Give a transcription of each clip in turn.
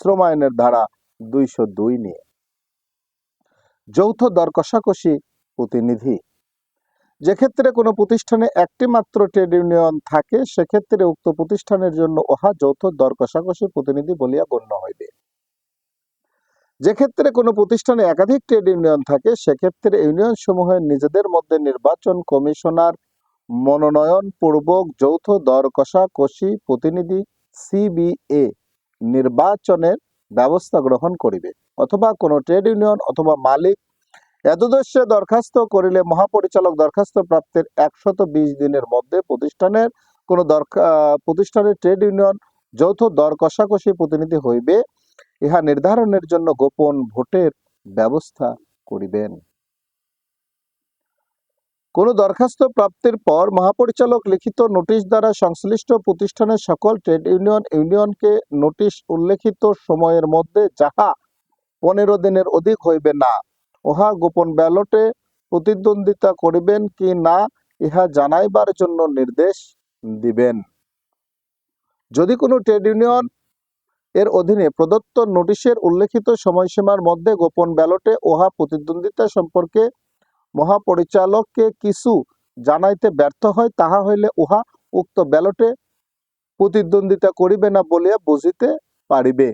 শ্রম আইনের ধারা দুইশো দুই নিয়ে। যৌথ দর কষাকষি প্রতিনিধি। যে ক্ষেত্রে কোনো প্রতিষ্ঠানে একটি মাত্র ট্রেড ইউনিয়ন থাকে, সেক্ষেত্রে উক্ত প্রতিষ্ঠানের জন্য উহা যৌথ দর কষাকষি প্রতিনিধি বলিয়া গণ্য হইবে। যে ক্ষেত্রে কোনো প্রতিষ্ঠানে একাধিক ট্রেড ইউনিয়ন থাকে, সেক্ষেত্রে ইউনিয়ন সমূহের নিজেদের মধ্যে নির্বাচন কমিশনার মনোনয়ন পূর্বক যৌথ দর কষাকষি প্রতিনিধি সিবিএ নির্বাচনের ব্যবস্থা গ্রহণ করিবে, অথবা কোনো ট্রেড ইউনিয়ন অথবা মালিক এতদস্যে দরখাস্ত করিলে মহাপরিচালক দরখাস্ত প্রাপ্তের একশত বিশ দিনের মধ্যে প্রতিষ্ঠানের কোনো প্রতিষ্ঠানের ট্রেড ইউনিয়ন যৌথ দর কষাকষি প্রতিনিধি হইবে, ইহা নির্ধারণের জন্য গোপন ভোটের ব্যবস্থা করিবেন। কোন দরখাস্ত প্রাপ্তির পর মহাপরিচালক লিখিত নোটিশ দ্বারা সংশ্লিষ্ট প্রতিষ্ঠানের সকল ট্রেড ইউনিয়ন ইউনিয়নকে নোটিশ উল্লেখিত সময়ের মধ্যে যাহা পনেরো দিনের অধিক হইবে না, উহা গোপন ব্যালটে প্রতিদ্বন্দ্বিতা করিবেন কি না, ইহা জানাইবার জন্য নির্দেশ দিবেন। যদি কোনো ট্রেড ইউনিয়ন এর অধীনে প্রদত্ত নোটিশের উল্লেখিত সময়সীমার মধ্যে গোপন ব্যালটে উহা প্রতিদ্বন্দ্বিতা সম্পর্কে মহাপরিচালককে কিছু জানাইতে ব্যর্থ হয়, তাহা হইলে উহা উক্ত ব্যালটে প্রতিদ্বন্দ্বিতা করিবে না বলিয়া বুঝিতে পারিবে।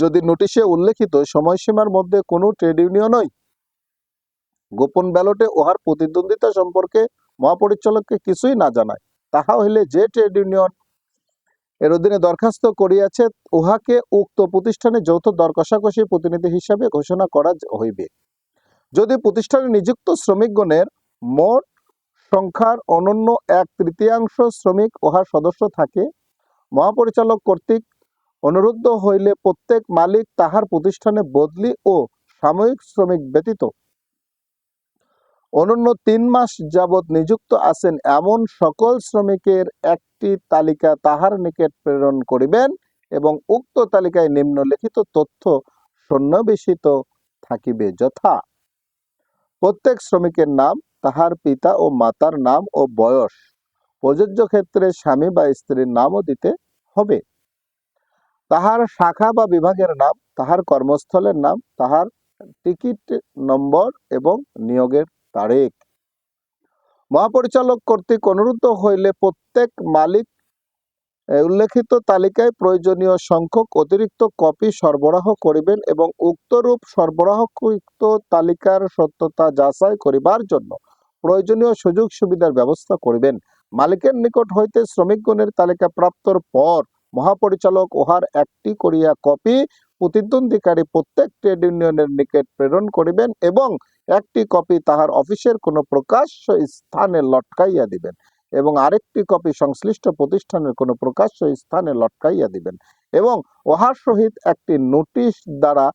যদি নোটিশে উল্লেখিত সময়সীমার মধ্যে কোনো ট্রেড ইউনিয়নই গোপন ব্যালটে উহার প্রতিদ্বন্দ্বিতা সম্পর্কে মহাপরিচালককে কিছুই না জানায়। তাহা হইলে যে ট্রেড ইউনিয়ন এর অধীনে দরখাস্ত করিয়াছে, উহাকে উক্ত প্রতিষ্ঠানে যৌথ দর কষাকষি প্রতিনিধি হিসাবে ঘোষণা করা হইবে। যদি প্রতিষ্ঠানে নিযুক্ত শ্রমিকগণের মোট সংখ্যার অনন্য এক তৃতীয়াংশ শ্রমিক উহার সদস্য থাকে, মহাপরিচালক কর্তৃক অনুরুদ্ধ হইলে প্রত্যেক মালিক তাহার প্রতিষ্ঠানে বদলি ও সাময়িক শ্রমিক ব্যতীত। অনন্য তিন মাস যাবৎ নিযুক্ত আছেন এমন সকল শ্রমিকের একটি তালিকা তাহার নিকট প্রেরণ করিবেন এবং উক্ত তালিকায় নিম্নলিখিত তথ্য সন্নিবেশিত থাকিবে যথা প্রত্যেক শ্রমিকের নাম, তাহার পিতা ও মাতার নাম ও বয়স। প্রযোজ্য ক্ষেত্রে স্বামী বা স্ত্রীর নামও দিতে হবে। তাহার শাখা বা বিভাগের নাম, তাহার কর্মস্থলের নাম, তাহার টিকিট নম্বর এবং নিয়োগের তারিখ। মহাপরিচালক কর্তৃক অনুরুদ্ধ হইলে প্রত্যেক মালিক উল্লেখিত তালিকায় প্রয়োজনীয় সংখ্যক অতিরিক্ত কপি সরবরাহ করিবেন এবং উক্তরূপ সরবরাহকৃত তালিকার সত্যতা যাচাই করিবার জন্য প্রয়োজনীয় সুযোগ সুবিধার ব্যবস্থা করিবেন। মালিকের নিকট হইতে শ্রমিকগণের তালিকা প্রাপ্তর পর মহাপরিচালক উহার একটি করিয়া কপি প্রতিদ্বন্দ্বীকারী প্রত্যেক ট্রেড ইউনিয়নের নিকট প্রেরণ করিবেন এবং একটি কপি তাহার অফিসের কোনো প্রকাশ্য স্থানে লটকাইয়া দিবেন। এবং আরেকটি কপি সংশ্লিষ্ট প্রতিষ্ঠানের কোনো প্রকাশ্য স্থানে লটকাইয়া দিবেন। এবং উহার সহিত একটি নোটিশ দ্বারা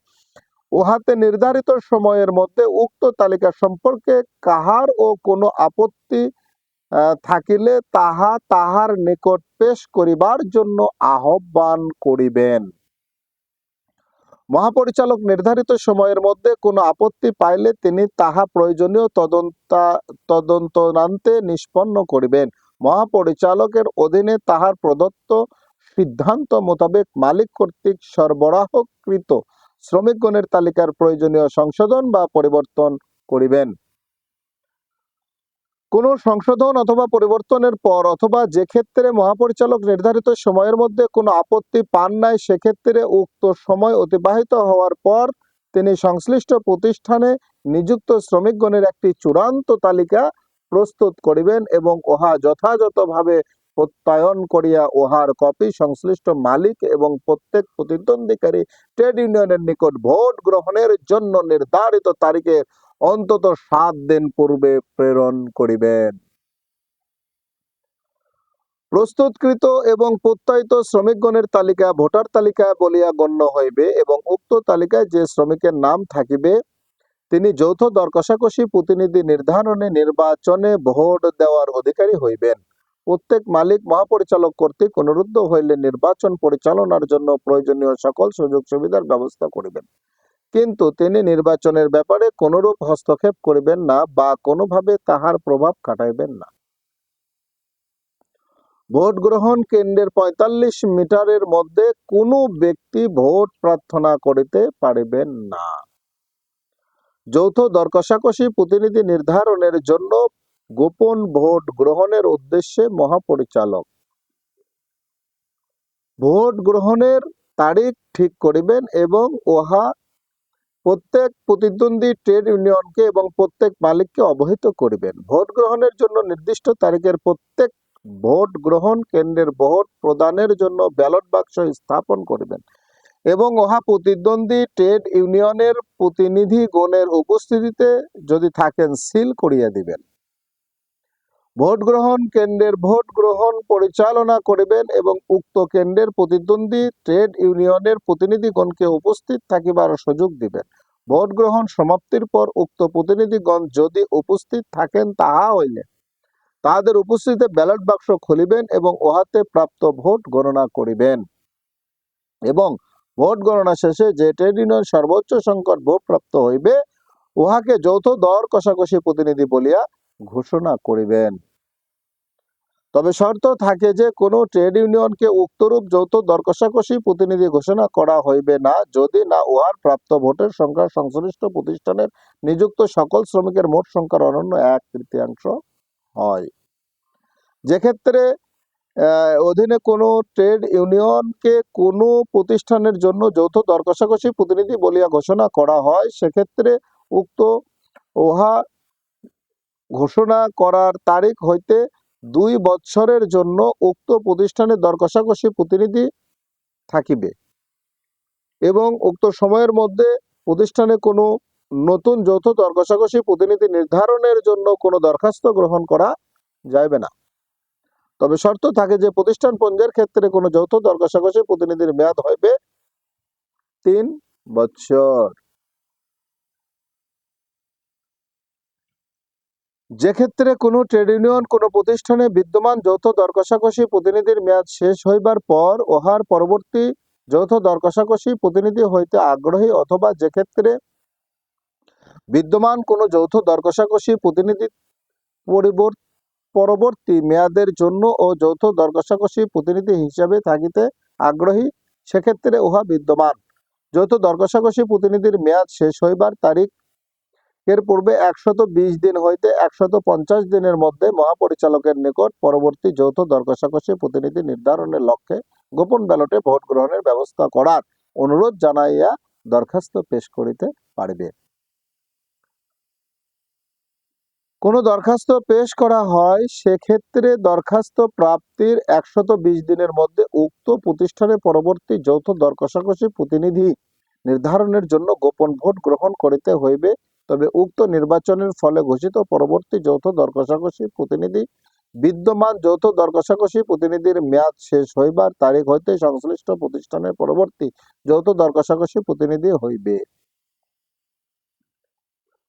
উহাতে নির্ধারিত সময়ের মধ্যে উক্ত তালিকা সম্পর্কে কাহার ও কোনো আপত্তি থাকিলে তাহা তাহার নিকট পেশ করিবার জন্য আহ্বান করিবেন। মহাপরিচালক নির্ধারিত সময়ের মধ্যে কোনো আপত্তি পাইলে তিনি তাহা প্রয়োজনীয় তদন্ত তদন্তরান্তে নিষ্পন্ন করিবেন। মহাপরিচালকের অধীনে তাহার প্রদত্ত সিদ্ধান্ত মোতাবেক মালিক কর্তৃক সরবরাহকৃত শ্রমিকগণের তালিকার প্রয়োজনীয় সংশোধন বা পরিবর্তন করিবেন। কোনো সংশোধন অথবা পরিবর্তনের পর অথবা যে ক্ষেত্রে মহাপরিচালক নির্ধারিত সময়ের মধ্যে কোনো আপত্তি পান নাই, সেক্ষেত্রে উক্ত সময় অতিবাহিত হওয়ার পর তিনি সংশ্লিষ্ট প্রতিষ্ঠানে নিযুক্ত শ্রমিকগণের একটি চূড়ান্ত তালিকা প্রস্তুত করিবেন এবং উহা যথাযথভাবে প্রত্যয়ন করিয়া উহার কপি সংশ্লিষ্ট মালিক এবং প্রত্যেক প্রতিদ্বন্দ্বীকারী ট্রেড ইউনিয়নের নিকট ভোট গ্রহণের জন্য নির্ধারিত তারিখের অন্তত সাত দিন পূর্বে প্রেরণ করিবেন। প্রস্তুতকৃত এবং প্রত্যয়িত শ্রমিকগণের তালিকা ভোটার তালিকা বলিয়া গণ্য হইবে এবং উক্ত তালিকায় যে শ্রমিকের নাম থাকিবে, তিনি যৌথ দর কষাকষি প্রতিনিধি নির্ধারণে নির্বাচনে ভোট দেওয়ার অধিকারী হইবেন। প্রত্যেক মালিক মহাপরিচালক কর্তৃক অনুরুদ্ধ হইলে নির্বাচন পরিচালনার জন্য প্রয়োজনীয় সকল সুযোগ সুবিধার ব্যবস্থা করিবেন। কিন্তু তিনি নির্বাচনের ব্যাপারে কোনরূপ হস্তক্ষেপ করিবেন না বা কোনোভাবে তাহার প্রভাব খাটাইবেন না। ভোট গ্রহণ কেন্দ্রের পঁয়তাল্লিশ মিটারের মধ্যে কোনো ব্যক্তি ভোট প্রার্থনা করিতে পারিবেন না। যৌথ দর কষাকষি প্রতিনিধি নির্ধারণের জন্য গোপন ভোট গ্রহণের উদ্দেশ্যে মহাপরিচালক। ভোট গ্রহণের তারিখ ঠিক করিবেন এবং উহা প্রত্যেক প্রতিদ্বন্দ্বী ট্রেড ইউনিয়নকে এবং প্রত্যেক মালিককে অবহিত করিবেন। ভোট গ্রহণের জন্য নির্দিষ্ট তারিখের প্রত্যেক ভোট গ্রহণ কেন্দ্রের ভোট প্রদানের জন্য ব্যালট বাক্স স্থাপন করিবেন এবং উহা প্রতিদ্বন্দ্বী ট্রেড ইউনিয়নের প্রতিনিধিগণের উপস্থিতিতে যদি থাকেন, সিল করিয়া দিবেন। ভোট গ্রহণ কেন্দ্রের ভোট গ্রহণ পরিচালনা করিবেন এবং উক্ত কেন্দ্রের প্রতিদ্বন্দ্বী ট্রেড ইউনিয়নের প্রতিনিধিগণকে উপস্থিত থাকিবার সুযোগ দিবেন। ভোট গ্রহণ সমাপ্তির পর উক্ত প্রতিনিধিগণ যদি উপস্থিত থাকেন তাহা হইলে তাহাদের উপস্থিতিতে ব্যালট বাক্স খুলিবেন এবং উহাতে প্রাপ্ত ভোট গণনা করিবেন। এবং ভোট গণনা শেষে যে ট্রেড ইউনিয়ন সর্বোচ্চ সংকট ভোট প্রাপ্ত হইবে, উহাকে যৌথ দর কষাকষি প্রতিনিধি বলিয়া ঘোষণা করিবেন। তবে শর্ত থাকে যে কোনো ট্রেড ইউনিয়নকে উক্তরূপ যৌথ দর কষাকষি প্রতিনিধি ঘোষণা করা হইবে না, যদি না উহার প্রাপ্ত ভোটের সংখ্যা সংশ্লিষ্ট প্রতিষ্ঠানের নিযুক্ত সকল শ্রমিকের মোট সংখ্যার অনন্য এক তৃতীয়াংশ হয়। যেক্ষেত্রে অধীনে কোনো ট্রেড ইউনিয়নকে কোনো প্রতিষ্ঠানের জন্য যৌথ দর কষাকষি প্রতিনিধি বলিয়া ঘোষণা করা হয়, সেক্ষেত্রে উক্ত উহা ঘোষণা করার তারিখ হইতে দুই বৎসরের জন্য উক্ত প্রতিষ্ঠানের দর কষাকষি প্রতিনিধি থাকিবে এবং উক্ত সময়ের মধ্যে প্রতিষ্ঠানে কোনো নতুন যৌথ দর কষাকষি প্রতিনিধি নির্ধারণের জন্য কোনো দরখাস্ত গ্রহণ করা যাইবে না। তবে শর্ত থাকে যে প্রতিষ্ঠান পঞ্জের ক্ষেত্রে কোনো যৌথ দর কষাকষি প্রতিনিধির মেয়াদ হইবে তিন বছর যে ক্ষেত্রে কোনো ট্রেড ইউনিয়ন, কোনো প্রতিষ্ঠানে বিদ্যমান যৌথ দর কষাকষি প্রতিনিধির মেয়াদ শেষ হইবার পর উহার পরবর্তী যৌথ দর কষাকষি প্রতিনিধি হইতে আগ্রহী অথবা যে ক্ষেত্রে বিদ্যমান কোনো যৌথ দর কষাকষি প্রতিনিধি পরিবর্ত মেয়াদের জন্য ও যৌথ দর কষাকষি প্রতিনিধি হিসাবে থাকিতে আগ্রহী, সেক্ষেত্রে উহা বিদ্যমান। যৌথ দর কষাকষি প্রতিনিধির মেয়াদ শেষ হইবার তারিখ এর পূর্বে একশত বিশ দিন হইতে একশত পঞ্চাশ দিনের মধ্যে মহাপরিচালকের নিকট পরবর্তী যৌথ দর প্রতিনিধি নির্ধারণের লক্ষ্যে গোপন ব্যালটে ভোট গ্রহণের ব্যবস্থা করার অনুরোধ জানাইয়া দরখাস্ত পেশ করিতে পারিবে। কোনো দরখাস্ত পেশ করা হয়, সেক্ষেত্রে দরখাস্ত প্রাপ্তির একশত বিশ দিনের মধ্যে উক্ত প্রতিষ্ঠানে পরবর্তী যৌথ দর কষাকষি প্রতিনিধি নির্ধারণের জন্য গোপন ভোট গ্রহণ করিতে হইবে তবে উক্ত নির্বাচনের ফলে ঘোষিত পরবর্তী যৌথ দর কষাকষি প্রতিনিধি, বিদ্যমান যৌথ দর কষাকষি প্রতিনিধির মেয়াদ শেষ হইবার তারিখ হইতে সংশ্লিষ্ট প্রতিষ্ঠানের পরবর্তী যৌথ দর কষাকষি প্রতিনিধি হইবে।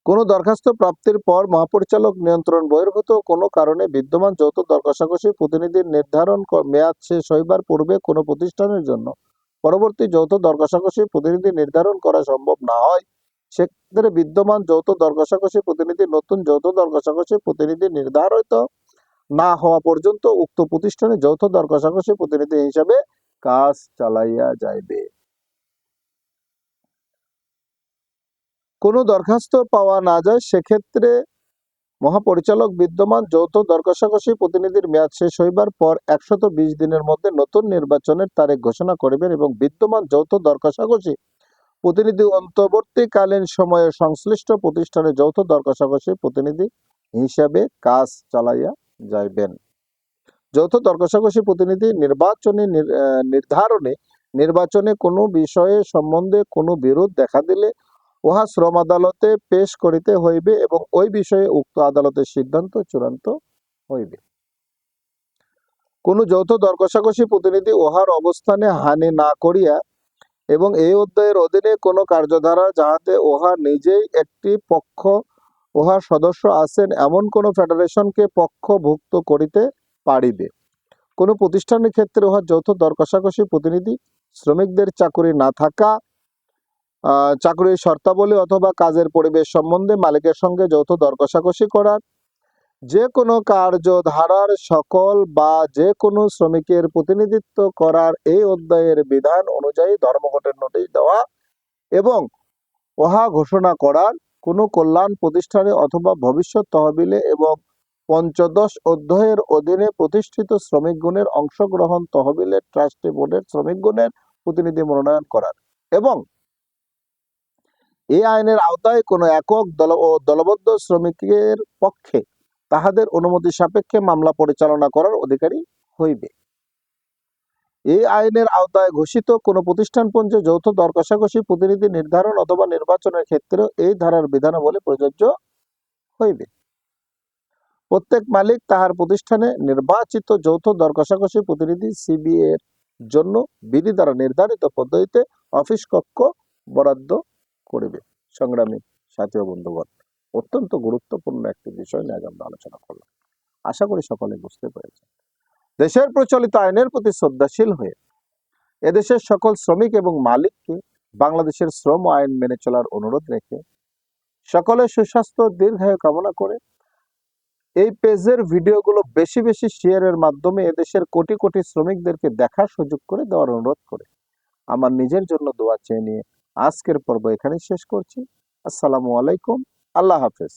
কোনো দরখাস্ত প্রাপ্তির পর মহাপরিচালক নিয়ন্ত্রণ বহির্ভূত কোনো কারণে বিদ্যমান যৌথ দর কষাকষি প্রতিনিধির নির্ধারণ মেয়াদ শেষ হইবার পূর্বে কোনো প্রতিষ্ঠানের জন্য পরবর্তী যৌথ দর কষাকষি প্রতিনিধি নির্ধারণ করা সম্ভব না হয়। সেক্ষেত্রে বিদ্যমান যৌথ দর কষাকষি প্রতিনিধি, নতুন যৌথ দর কষাকষি প্রতিনিধি নির্ধারিত না হওয়া পর্যন্ত উক্ত প্রতিষ্ঠানে যৌথ দর কষাকষি প্রতিনিধি হিসাবে কাজ চালাইয়া যাইবে। কোনো দরখাস্ত পাওয়া না যায়, সেক্ষেত্রে মহাপরিচালক বিদ্যমান যৌথ দর কষাকষি প্রতিনিধির মেয়াদ শেষ হইবার পর একশত দিনের মধ্যে নতুন নির্বাচনের তারিখ ঘোষণা করিবেন এবং বিদ্যমান যৌথ দর কষাকষি প্রতিনিধি অন্তর্বর্তীকালীন সময়ে সংশ্লিষ্ট প্রতিষ্ঠানে যৌথ দর কষাকষি প্রতিনিধি হিসাবে কাজ চালাইয়া যাইবেন। যৌথ দর কষাকষি প্রতিনিধি নির্বাচনী নির- নির্ধারণে নির্বাচনে কোনো বিষয়ে সম্বন্ধে কোনো বিরোধ দেখা দিলে উহা শ্রম আদালতে পেশ করিতে হইবে এবং ওই বিষয়ে উক্ত আদালতের সিদ্ধান্ত চূড়ান্ত হইবে। কোনো যৌথ দর কষাকষি প্রতিনিধি উহার অবস্থানে হানি না করিয়া এবং এই অধ্যায়ের অধীনে কোনো কার্যধারা যাহাতে উহা নিজেই একটি পক্ষ উহার সদস্য আছেন, এমন কোনো ফেডারেশনকে পক্ষভুক্ত করিতে পারিবে। কোনো প্রতিষ্ঠানের ক্ষেত্রে উহার যৌথ দর কষাকষি প্রতিনিধি, শ্রমিকদের চাকুরি না থাকা চাকুরির শর্তাবলী অথবা কাজের পরিবেশ সম্বন্ধে মালিকের সঙ্গে যৌথ দর কষাকষি করার যে কোনো কার্যধারার সকল বা যে কোনো শ্রমিকের প্রতিনিধিত্ব করার এই অধ্যায়ের বিধান অনুযায়ী ধর্মঘটের নোটিশ দেওয়া এবং উহা ঘোষণা করার কোনো কল্যাণ প্রতিষ্ঠানে অথবা ভবিষ্যৎ তহবিলে এবং পঞ্চদশ অধ্যায়ের অধীনে প্রতিষ্ঠিত শ্রমিকগণের অংশগ্রহণ তহবিলের ট্রাস্টি বোর্ডের শ্রমিকগণের প্রতিনিধি মনোনয়ন করার এবং এই আইনের আওতায় কোনো একক দল ও দলবদ্ধ শ্রমিকের পক্ষে তাহাদের অনুমতি সাপেক্ষে মামলা পরিচালনা করার অধিকারী হইবে। এই আইনের আওতায় ঘোষিত কোনো প্রতিষ্ঠানপঞ্জে যৌথ দর কষাকষি প্রতিনিধি নির্ধারণ অথবা নির্বাচনের ক্ষেত্রেও এই ধারার বিধানাবলী প্রযোজ্য হইবে। প্রত্যেক মালিক তাহার প্রতিষ্ঠানে নির্বাচিত যৌথ দর কষাকষি প্রতিনিধি সিবিএ এর জন্য বিধি দ্বারা নির্ধারিত পদ্ধতিতে অফিস কক্ষ বরাদ্দ করিবে। সংগ্রামী সাথী বন্ধুগণ। অত্যন্ত গুরুত্বপূর্ণ একটি বিষয় নিয়ে আমরা আলোচনা করলাম। আশা করি সকলে বুঝতে পেরেছেন। দেশের প্রচলিত আইনের প্রতি শ্রদ্ধাশীল হয়ে এদেশের সকল শ্রমিক এবং মালিককে বাংলাদেশের শ্রম আইন মেনে চলার অনুরোধ রেখে সকলের সুস্বাস্থ্য, দীর্ঘায়ু কামনা করে এই পেজের ভিডিওগুলো বেশি বেশি শেয়ারের মাধ্যমে এদেশের কোটি কোটি শ্রমিকদেরকে দেখার সুযোগ করে দেওয়ার অনুরোধ করে আমার নিজের জন্য দোয়া চেয়ে নিয়ে আজকের পর্ব এখানেই শেষ করছি। আসসালামু আলাইকুম। আল্লাহ হাফেজ।